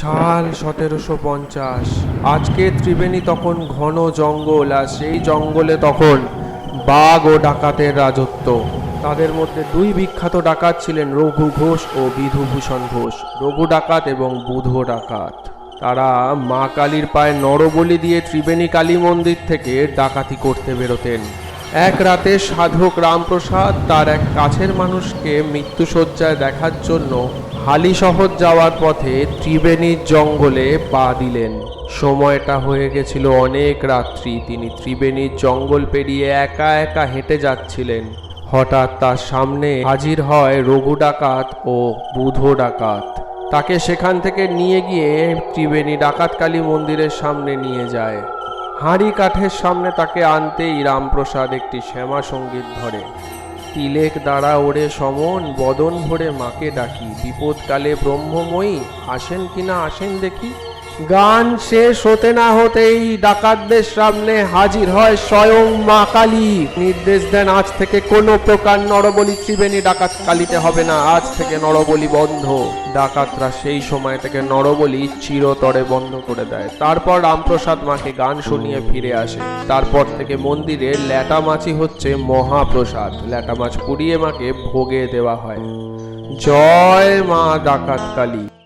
সাল সতেরোশো পঞ্চাশ। আজকে ত্রিবেণী তখন ঘন জঙ্গল, আর সেই জঙ্গলে তখন বাঘ ও ডাকাতের রাজত্ব। তাদের মধ্যে দুই বিখ্যাত ডাকাত ছিলেন রঘু ঘোষ ও বিধুভূষণ ঘোষ, রঘু ডাকাত এবং বুধ ডাকাত। তারা মা কালীর পায়ে নরবলি দিয়ে ত্রিবেণী কালী মন্দির থেকে ডাকাতি করতে বেরোতেন। এক রাতে সাধক রামপ্রসাদ তার এক কাছের মানুষকে মৃত্যুসজ্জায় দেখার জন্য হালি শহর যাওয়ার পথে ত্রিবেণীর জঙ্গলে পা দিলেন। সময়টা হয়ে গেছিল অনেক রাত্রি। তিনি ত্রিবেণীর জঙ্গল পেরিয়ে একা একা হেঁটে যাচ্ছিলেন। হঠাৎ তার সামনে হাজির হয় রঘু ডাকাত ও বুধ ডাকাত। তাকে সেখান থেকে নিয়ে গিয়ে ত্রিবেণী ডাকাতকালী মন্দিরের সামনে নিয়ে যায়। হাঁড়ি কাঠের সামনে তাকে আনতেই রামপ্রসাদ একটি শ্যামা সংগীত ধরে। তিলেক দ্বারা ওরে সমন বদন ভরে মাকে ডাকি। বিপদকালে ব্রহ্মময়ী আসেন কিনা আসেন দেখি। গান শেষ হতে না হতেই ডাকাতদের সামনে হাজির হয় স্বয়ং মা কালী। নির্দেশ দেন, আজ থেকে কোনো প্রকার নরবলি ত্রিবেণী ডাকাত কালিতে হবে না, আজ থেকে নরবলি বন্ধ। ডাকাতরা সেই সময় থেকে নরবলি চিরতরে বন্ধ করে দেয়। তারপর রামপ্রসাদ মাকে গান শুনিয়ে ফিরে আসে। তারপর থেকে মন্দিরে ল্যাটা মাছি হচ্ছে মহাপ্রসাদ। ল্যাটা মাছ পুড়িয়ে মাকে ভোগে দেওয়া হয়। জয় মা ডাকাত কালী।